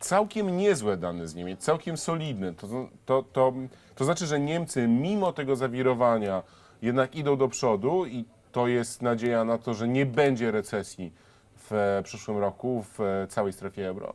całkiem niezłe dane z Niemiec, całkiem solidne. To, to, to, to znaczy, że Niemcy mimo tego zawirowania jednak idą do przodu i to jest nadzieja na to, że nie będzie recesji w e, przyszłym roku w e, całej strefie euro.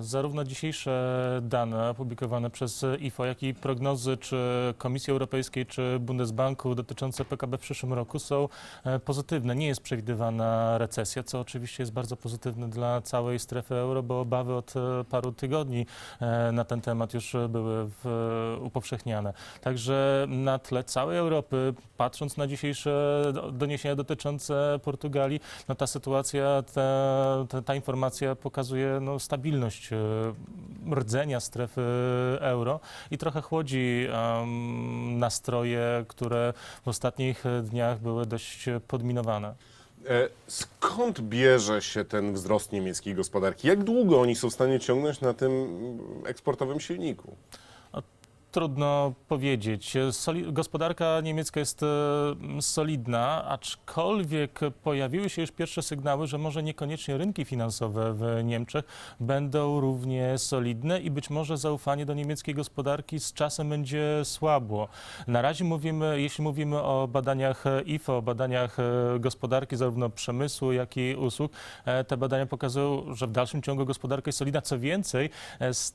Zarówno dzisiejsze dane opublikowane przez IFO, jak i prognozy czy Komisji Europejskiej, czy Bundesbanku dotyczące PKB w przyszłym roku są e, pozytywne. Nie jest przewidywana recesja, co oczywiście jest bardzo pozytywne dla całej strefy euro, bo obawy od e, paru tygodni e, na ten temat już były w, upowszechniane. Także na tle całej Europy, patrząc na dzisiejsze do- doniesienia dotyczące Portugalii, no ta sytuacja, ta, ta, ta informacja pokazuje no, stabilność e, rdzenia strefy euro i trochę chłodzi nastroje, które w ostatnich dniach były dość podminowane. E, Skąd bierze się ten wzrost niemieckiej gospodarki? Jak długo oni są w stanie ciągnąć na tym mm, eksportowym silniku? Trudno powiedzieć. Soli- gospodarka niemiecka jest e, solidna, aczkolwiek pojawiły się już pierwsze sygnały, że może niekoniecznie rynki finansowe w Niemczech będą równie solidne i być może zaufanie do niemieckiej gospodarki z czasem będzie słabło. Na razie mówimy, jeśli mówimy o badaniach IFO, o badaniach e, gospodarki zarówno przemysłu, jak i usług, e, te badania pokazują, że w dalszym ciągu gospodarka jest solidna. Co więcej,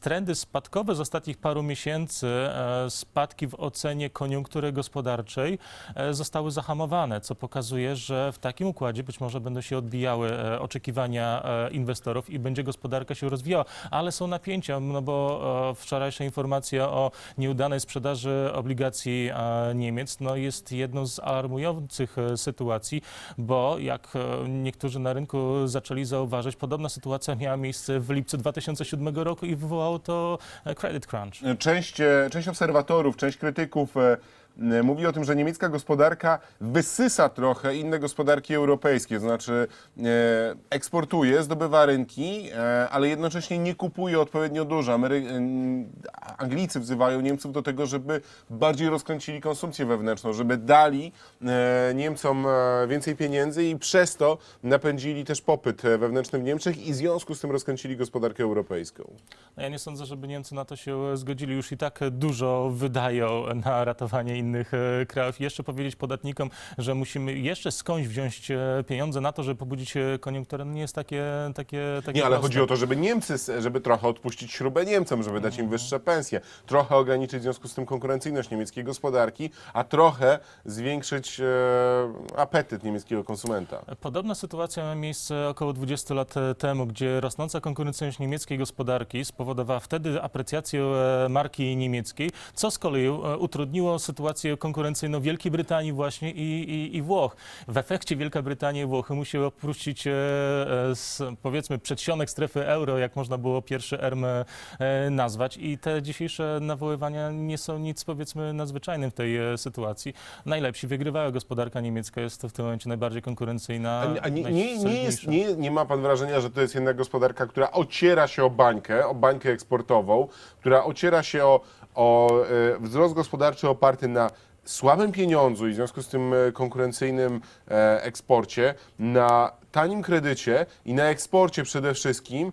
trendy spadkowe z ostatnich paru miesięcy, spadki w ocenie koniunktury gospodarczej e, zostały zahamowane, co pokazuje, że w takim układzie być może będą się odbijały e, oczekiwania e, inwestorów i będzie gospodarka się rozwijała. Ale są napięcia, no bo e, wczorajsza informacja o nieudanej sprzedaży obligacji e, Niemiec no jest jedną z alarmujących e, sytuacji, bo jak e, niektórzy na rynku zaczęli zauważać, podobna sytuacja miała miejsce w lipcu 2007 roku i wywołało to e, credit crunch. Część, e, część obserwatorów, część krytyków e, mówi o tym, że niemiecka gospodarka wysysa trochę inne gospodarki europejskie, to znaczy e, eksportuje, zdobywa rynki, e, ale jednocześnie nie kupuje odpowiednio dużo. Amery- Anglicy wzywają Niemców do tego, żeby bardziej rozkręcili konsumpcję wewnętrzną, żeby dali e, Niemcom e, więcej pieniędzy i przez to napędzili też popyt e, wewnętrzny w Niemczech i w związku z tym rozkręcili gospodarkę europejską. No ja nie sądzę, żeby Niemcy na to się zgodzili. Już i tak dużo wydają na ratowanie innych e, krajów. I jeszcze powiedzieć podatnikom, że musimy jeszcze skądś wziąć e, pieniądze na to, żeby pobudzić e, koniunkturę, nie jest takie, takie, takie Nie, ale proste. chodzi o to, żeby Niemcy, żeby trochę odpuścić śrubę Niemcom, żeby dać im wyższe pensje, trochę ograniczyć w związku z tym konkurencyjność niemieckiej gospodarki, a trochę zwiększyć e, apetyt niemieckiego konsumenta. Podobna sytuacja miała miejsce około 20 lat temu, gdzie rosnąca konkurencyjność niemieckiej gospodarki spowodowała wtedy aprecjację marki niemieckiej, co z kolei utrudniło sytuację konkurencyjną Wielkiej Brytanii właśnie i, i, i Włoch. W efekcie Wielka Brytania i Włochy musiały opuścić e, e, z, powiedzmy przedsionek strefy euro, jak można było pierwszy ERM e, nazwać i te dzisiejsze nawoływania nie są nic powiedzmy nadzwyczajnym w tej e, sytuacji. Najlepsi wygrywają, gospodarka niemiecka jest w tym momencie najbardziej konkurencyjna. A, a nie, nie, nie, jest, nie, nie ma pan wrażenia, że to jest jednak gospodarka, która ociera się o bańkę, o bańkę eksportową, która ociera się o, o e, wzrost gospodarczy oparty na słabym pieniądzu i w związku z tym e, konkurencyjnym e, eksporcie, na tanim kredycie i na eksporcie przede wszystkim.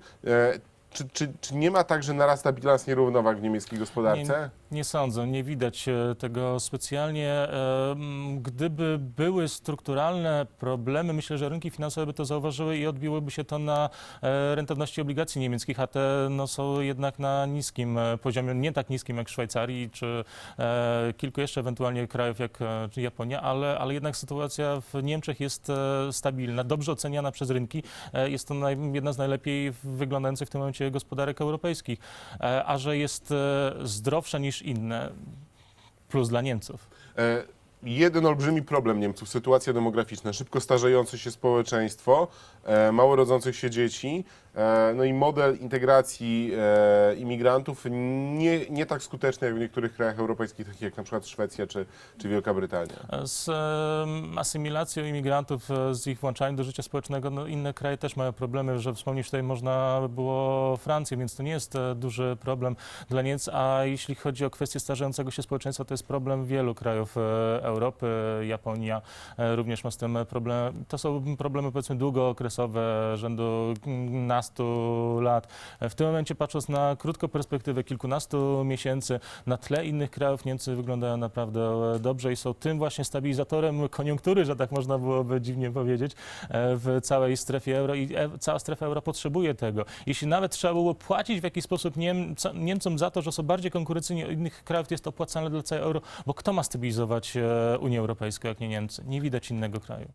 Czy, czy, czy nie ma tak, że narasta bilans nierównowag w niemieckiej gospodarce? Nie sądzę, nie widać e, tego specjalnie. E, Gdyby były strukturalne problemy, myślę, że rynki finansowe by to zauważyły i odbiłoby się to na e, rentowności obligacji niemieckich, a te no, są jednak na niskim poziomie, nie tak niskim jak Szwajcarii czy kilku jeszcze ewentualnie krajów jak Japonia, ale, ale jednak sytuacja w Niemczech jest stabilna, dobrze oceniana przez rynki. Jest to jedna z najlepiej wyglądających w tym momencie gospodarek europejskich, a że jest zdrowsza niż inne, plus dla Niemców. E, Jeden olbrzymi problem Niemców, sytuacja demograficzna, szybko starzejące się społeczeństwo, e, mało rodzących się dzieci, E, no i model integracji e, imigrantów nie, nie tak skuteczny jak w niektórych krajach europejskich, takich jak na przykład Szwecja czy, czy Wielka Brytania. Z asymilacją imigrantów, e, z ich włączaniem do życia społecznego, no inne kraje też mają problemy, że wspomnieć tutaj można było Francję, więc to nie jest duży problem dla Niemiec, a jeśli chodzi o kwestię starzejącego się społeczeństwa, to jest problem wielu krajów Europy, Japonia również ma z tym problem. To są problemy powiedzmy długookresowe rzędu na 15 lat. W tym momencie, patrząc na krótką perspektywę, kilkunastu miesięcy, na tle innych krajów Niemcy wyglądają naprawdę dobrze i są tym właśnie stabilizatorem koniunktury, że tak można byłoby dziwnie powiedzieć, e, w całej strefie euro i e, cała strefa euro potrzebuje tego. Jeśli nawet trzeba było płacić w jakiś sposób Niemcom za to, że są bardziej konkurencyjni od innych krajów, to jest opłacalne dla całej euro, bo kto ma stabilizować e, Unię Europejską, jak nie Niemcy? Nie widać innego kraju.